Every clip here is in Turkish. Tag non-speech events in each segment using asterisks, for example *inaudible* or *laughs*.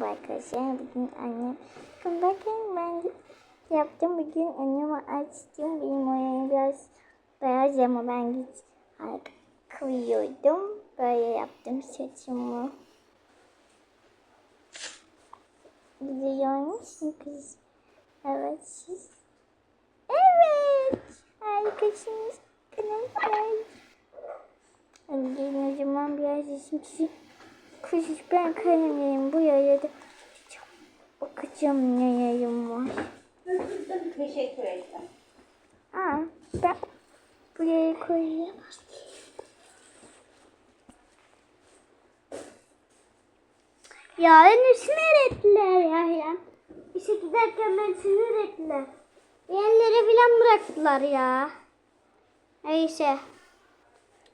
Merhaba arkadaşlar. Bugün annem. Bakın ben yaptım. Bugün anneme açtım. Benim oyunu biraz beyaz ama ben hiç kıyıyordum. Böyle yaptım saçımı. Güzel olmuş mu kız? Evet siz. Evet. Harikasınız. Hadi gelin o zaman biraz resim çizeyim. Kız ben kalemliyim bu yaya da bakacağım ne yayım var. Teşekkür ederim. Aa, ben buraya koyayım. Ya beni sinir ettiler ya ya. İşe giderken beni sinir ettiler. Yerlere filan bıraktılar ya. Neyse.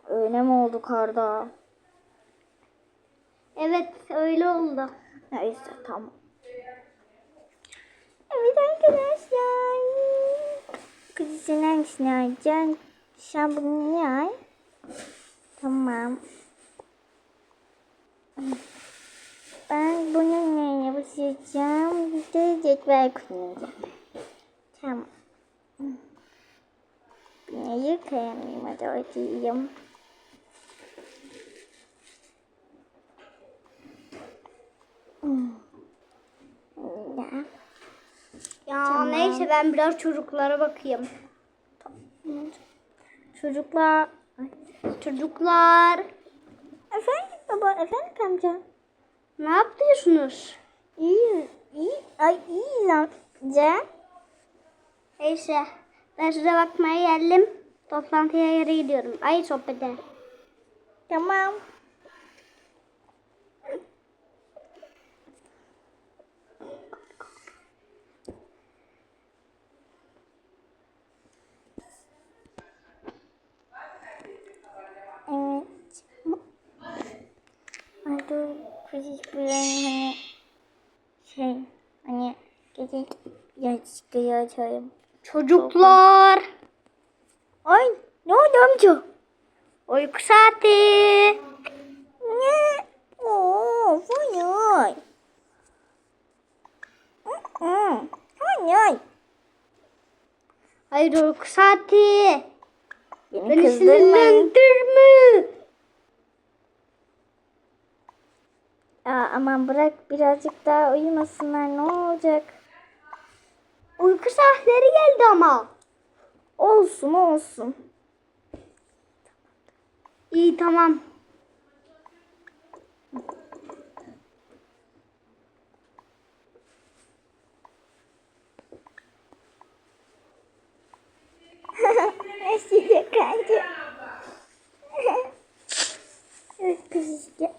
Öyle mi oldu karda? Evet öyle oldu. Neyse tamam. Evet arkadaşlar. Kızı sen hangisini alacaksın? Sen bunu al? Tamam. Ben bunu neye basacağım? Bir de cetvel kullanacağım. Tamam. Neyi kayamayayım hadi atayım. Ya. Ya Tamam. neyse ben biraz çocuklara bakayım. Çocuklar. Çocuklar Efendim baba, efendim amca. ne yapıyorsunuz? İyi, iyi, ay iyi amca. Neyse ben size bakmaya geldim. Toplantıya yere gidiyorum. Ay sohbete. Tamam. Evet. Dur, kız bir hani şey, hani gece yaşlığı açayım. Çocuklar Ay, ne oldu amca? uyku saati. Ne? Oo, hayır. Hı, Hayır. Hayır uyku saati. Beni sinirlendirme. Aman bırak birazcık daha uyumasınlar ne olacak? Uyku saatleri geldi ama. Olsun olsun. İyi tamam. *laughs* Nasıl kanka? evet kız işte.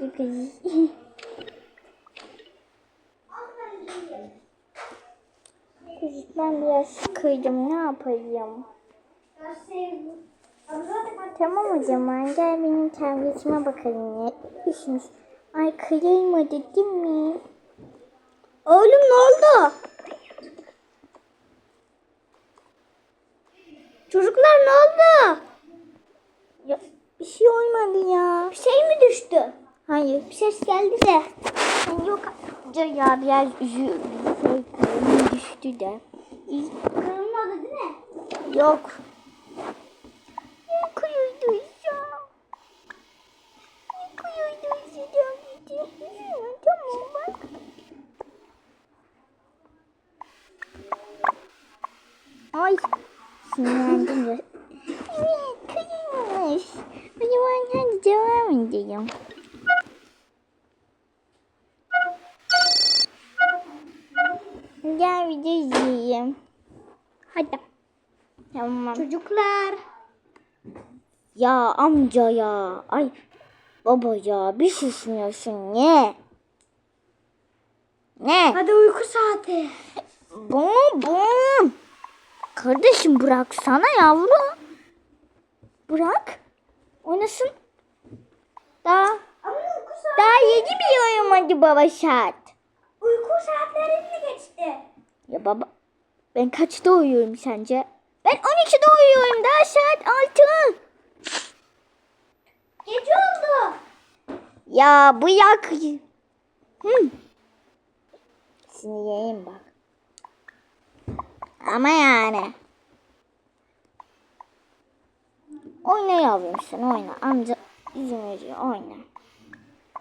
Kız ben biraz sıkıldım ne yapayım? Tamam o zaman gel benim tabletime bakalım ne işimiz. Ay kırılmadı değil mi? Oğlum ne oldu? Çocuklar ne oldu? Ya bir şey olmadı ya. Bir şey mi düştü? Hayır. Bir ses geldi de. Yok ya biraz üzüldüm. Şey düştü de. Kırılmadı değil mi? Yok. Ne kuyuyduysa. Ne kuyuyduysa da gitti. Tamam bak. Ay. Sinirlendim ya. Evet kıyılmış. O zaman hadi devam edelim. Gel video izleyeyim. Hadi. Tamam. Çocuklar. Ya amca ya. Ay baba ya bir şişmiyorsun ne? Ne? Hadi uyku saati. Bum bum. Kardeşim bıraksana yavrum. Bırak. Oynasın. Daha daha yeni biliyorum hadi baba saat. Uyku saatlerini geçti. Ya baba ben kaçta uyuyorum sence? Ben 12'de uyuyorum daha saat 6. Ya bu yak. Hı. Seni yiyeyim bak. Ama yani. Oyna yavrum sen oyna. Amca izin veriyor oyna.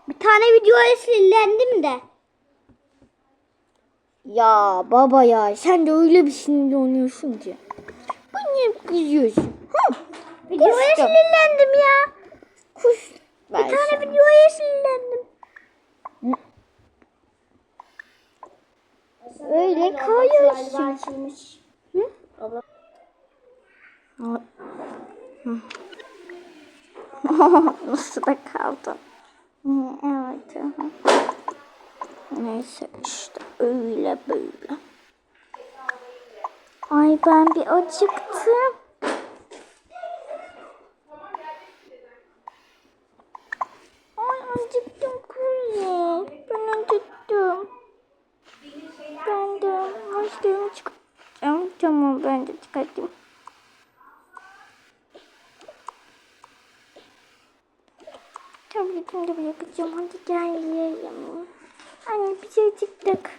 Bir tane videoya sinirlendim de. Ya baba ya sen de öyle bir sinirli oynuyorsun ki. Bu niye kızıyorsun? Hı? Videoya sinirlendim ya. Kuş. Bir tane videoya sinirlendim. Öyle kayıyorsun. Hı? Hı. *laughs* Nasıl da kaldı? Hı, Evet. hı. Neyse işte öyle böyle. Ay ben bir acıktım. Ay acıktım kuzey. Ben acıktım. Ben de açlığımı çıkartacağım. Tamam ben de çıkartayım. Tabletimi de bırakacağım. Hadi gel yiyelim. Anne bir şey çıktık.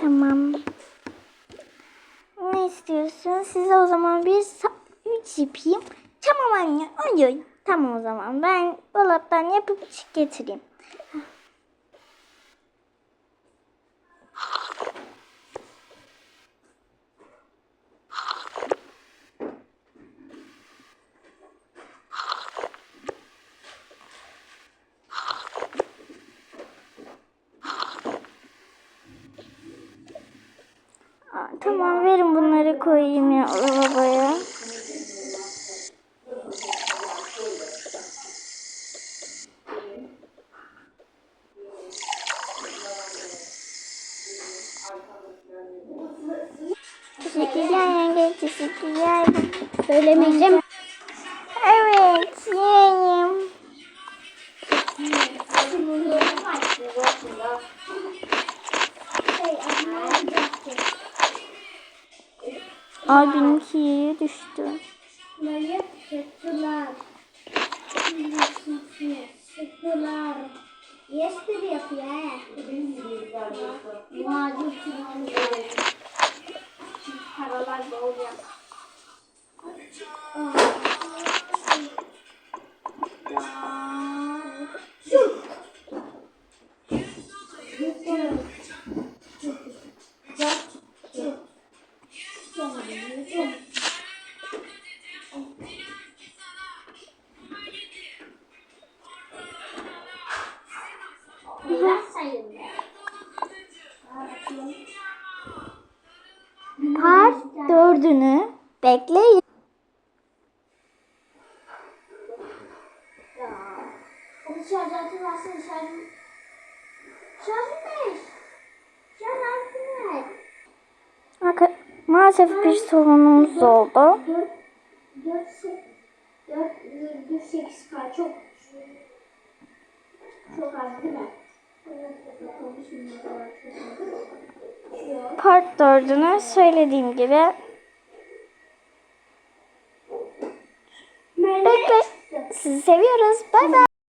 Tamam. Ne istiyorsun? Size o zaman bir üç yapayım. Tamam anne. Olur. Tamam o zaman. Ben dolaptan yapıp getireyim. Aa, tamam verin bunları koyayım ya arabaya. Teşekkürler yenge, teşekkürler. Söylemeyeceğim. Evet, yiyeyim. Ay benimki yere düştü. Sıktılar. Sıktılar. Yestir yapıyor he. Macun Paralar bol yap. Şarj altı versene şarj. Şarj beş. Şarj altı ver. Arka- Maalesef bir sorunumuz oldu. Dört, dört, se- dört virgül sekiz K çok çok az değil mi? Part dördünü söylediğim gibi bekle. Sizi seviyoruz. Bay bay.